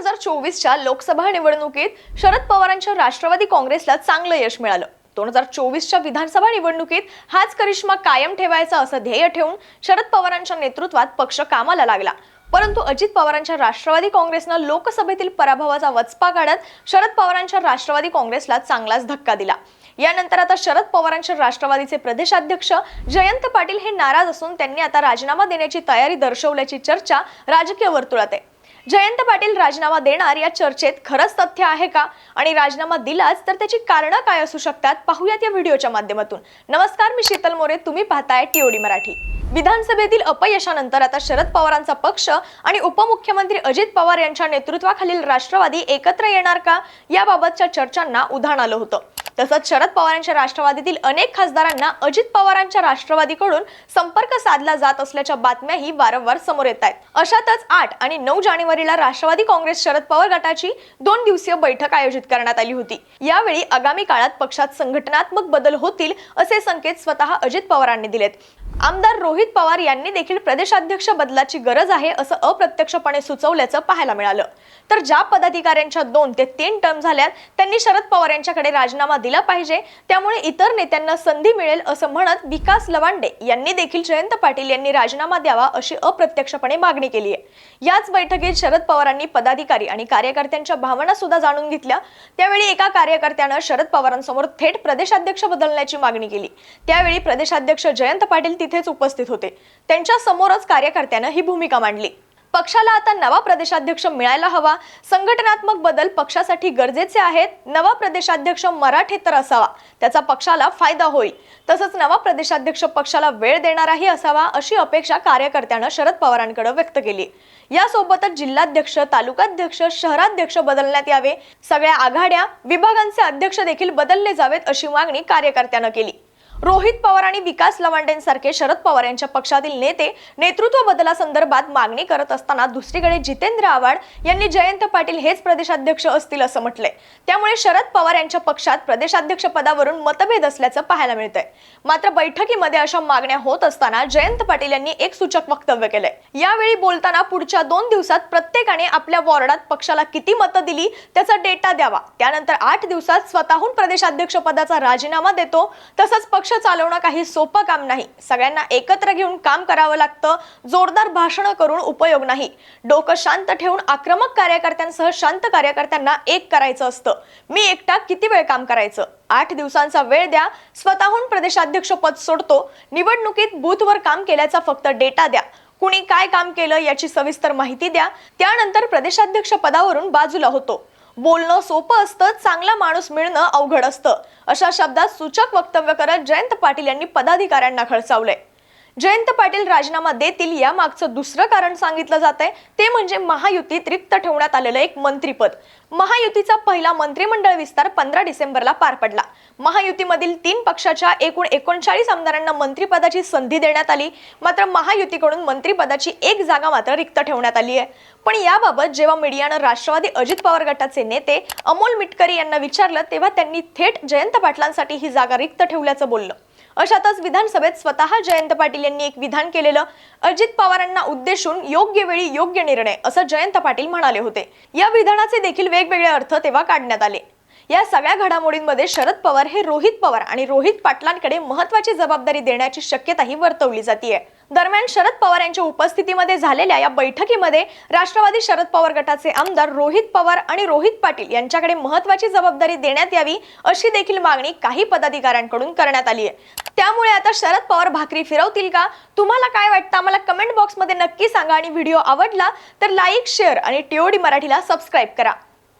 हजार चोवीसच्या लोकसभा निवडणुकीत शरद पवारांच्या राष्ट्रवादी काँग्रेसला चांगलं यश मिळालं. दोन हजार चोवीसच्या विधानसभा निवडणुकीत हाच करिश्मा कायम ठेवायचा असं ध्येय ठेवून शरद पवारांच्या नेतृत्वात पक्ष कामाला लागला. परंतु अजित पवारांच्या राष्ट्रवादी काँग्रेसनं लोकसभेतील पराभवाचा वचपा काढत शरद पवारांच्या राष्ट्रवादी काँग्रेसला चांगलाच धक्का दिला. यानंतर आता शरद पवारांच्या राष्ट्रवादीचे प्रदेशाध्यक्ष जयंत पाटील हे नाराज असून त्यांनी आता राजीनामा देण्याची तयारी दर्शवल्याची चर्चा राजकीय वर्तुळात आहे. जयंत पाटील राजीनामा देणार या चर्चेत खरंच तथ्य आहे का? आणि राजीनामा दिलाच तर त्याची कारणं काय असू शकतात? पाहूयात या व्हिडिओच्या माध्यमातून. नमस्कार मी शीतल मोरे. तुम्ही पाहताय टीओडी मराठी. विधानसभेतील अपयशानंतर आता शरद पवारांचा पक्ष आणि उपमुख्यमंत्री अजित पवार यांच्या नेतृत्वाखालील राष्ट्रवादी एकत्र येणार का? याबाबतच्या चर्चांना उधाण आलं होतं. तसंच शरद पवारांच्या राष्ट्रवादीतील अनेक खासदारांना अजित पवारांच्या राष्ट्रवादीकडून संपर्क साधला जात असल्याच्या बातम्याही वारंवार समोर येत आहेत. अशातच आठ आणि नऊ जानेवारीला राष्ट्रवादी काँग्रेस शरद पवार गटाची दोन दिवसीय बैठक आयोजित करण्यात आली होती. यावेळी आगामी काळात पक्षात संघटनात्मक बदल होतील असे संकेत स्वतः अजित पवारांनी दिलेत. आमदार रोहित पवार यांनी देखील प्रदेशाध्यक्ष बदलाची गरज आहे असं अप्रत्यक्षपणे सुचवल्याचं पाहायला मिळालं. तर ज्या पदाधिकाऱ्यांच्या दोन ते तीन टर्म झाल्यात त्यांनी शरद पवार यांच्याकडे राजीनामा दिला पाहिजे. त्यामुळे इतर नेत्यांना संधी मिळेल असं म्हणत विकास लवांडे यांनी देखील जयंत पाटील यांनी राजीनामा द्यावा अशी अप्रत्यक्षपणे मागणी केली आहे. याच बैठकीत शरद पवारांनी पदाधिकारी आणि कार्यकर्त्यांच्या भावना सुद्धा जाणून घेतल्या. त्यावेळी एका कार्यकर्त्यानं शरद पवारांसमोर थेट प्रदेशाध्यक्ष बदलण्याची मागणी केली. त्यावेळी प्रदेशाध्यक्ष जयंत पाटील तिथेच उपस्थित होते. त्यांच्या समोरच कार्यकर्त्यानं ही भूमिका मांडली. पक्षाला आता नवा प्रदेशाध्यक्ष मिळायला हवा. संघटनात्मक बदल पक्षासाठी गरजेचे आहेत. नवा प्रदेशाध्यक्ष मराठेतर असावा. त्याचा पक्षाला फायदा होईल. तसंच नवा प्रदेशाध्यक्ष पक्षाला वेळ देणाराही असावा अशी अपेक्षा कार्यकर्त्यानं शरद पवारांकडे व्यक्त केली. यासोबतच जिल्हाध्यक्ष तालुकाध्यक्ष शहराध्यक्ष बदलण्यात यावे. सगळ्या आघाड्या विभागांचे अध्यक्ष देखील बदलले जावेत अशी मागणी कार्यकर्त्यानं केली. रोहित पवार आणि विकास लवांडेंसारखे शरद पवार यांच्या पक्षातील नेते नेतृत्व बदलासंदर्भात मागणी करत असताना दुसरीकडे जितेंद्र आव्हाड यांनी जयंत पाटील हेच प्रदेशाध्यक्ष असतील असं म्हटलंय. त्यामुळे शरद पवार यांच्या पक्षात प्रदेशाध्यक्ष पदावरून मतभेद असल्याचं पाहायला मिळतंय. मात्र बैठकीमध्ये अशा मागण्या होत असताना जयंत पाटील यांनी एक सूचक वक्तव्य केलंय. यावेळी बोलताना पुढच्या दोन दिवसात प्रत्येकाने आपल्या वॉर्डात पक्षाला किती मतं दिली त्याचा डेटा द्यावा. त्यानंतर आठ दिवसात स्वतःहून प्रदेशाध्यक्ष पदाचा राजीनामा देतो तसंच पक्ष चालवणं काही सोपं काम नाही. सगळ्यांना एकत्र घेऊन काम करावं लागतं. जोरदार भाषणं करून उपयोग नाही. डोकं शांत ठेवून आक्रमक कार्यकर्त्यांसह शांत कार्यकर्त्यांना एक करायचं असतं. मी एकटा किती वेळ काम करायचं? आठ दिवसांचा वेळ द्या. स्वतःहून प्रदेशाध्यक्ष पद सोडतो. निवडणुकीत बूथवर काम केल्याचा फक्त डेटा द्या. कुणी काय काम केलं याची सविस्तर माहिती द्या. त्यानंतर प्रदेशाध्यक्ष पदावरून बाजूला होतो. बोलणं सोपं असतं चांगला माणूस मिळणं अवघड असतं. अशा शब्दात सूचक वक्तव्य करत जयंत पाटील यांनी पदाधिकाऱ्यांना खळसावलंय जयंत पाटील राजीनामा देतील या मागचं दुसरं कारण सांगितलं जात आहे ते म्हणजे महायुतीत रिक्त ठेवण्यात आलेलं एक मंत्रीपद. महायुतीचा पहिला मंत्रिमंडळ विस्तार पंधरा डिसेंबरला पार पडला. महायुतीमधील तीन पक्षाच्या एकूण एकोणचाळीस आमदारांना मंत्रिपदाची संधी देण्यात आली. मात्र महायुतीकडून मंत्रिपदाची एक जागा मात्र रिक्त ठेवण्यात आली आहे. पण याबाबत जेव्हा मीडियानं राष्ट्रवादी अजित पवार गटाचे नेते अमोल मिटकरी यांना विचारलं तेव्हा त्यांनी थेट जयंत पाटलांसाठी ही जागा रिक्त ठेवल्याचं बोललं. अशातच विधानसभेत स्वतः जयंत पाटील यांनी एक विधान केलेलं अजित पवारांना उद्देशून योग्य वेळी योग्य निर्णय असं जयंत पाटील म्हणाले होते. या विधानाचे देखील वेगवेगळे अर्थ तेव्हा काढण्यात आले. या सगळ्या घडामोडींमध्ये शरद पवार हे रोहित पवार आणि रोहित पाटलांकडे महत्वाची जबाबदारी देण्याची शक्यताही वर्तवली जाते दरम्यान शरद पवार यांच्या उपस्थितीमध्ये झालेल्या या बैठकीमध्ये राष्ट्रवादी शरद पवार गटाचे आमदार रोहित पवार आणि रोहित पाटील यांच्याकडे महत्वाची जबाबदारी देण्यात यावी अशी देखील मागणी काही पदाधिकाऱ्यांकडून करण्यात आली आहे. त्यामुळे आता शरद पवार भाकरी फिरवतील का? तुम्हाला काय वाटतं? आम्हाला कमेंट बॉक्समध्ये नक्की सांगा आणि व्हिडिओ आवडला तर लाईक शेअर आणि टीओडी मराठीला सबस्क्राईब करा.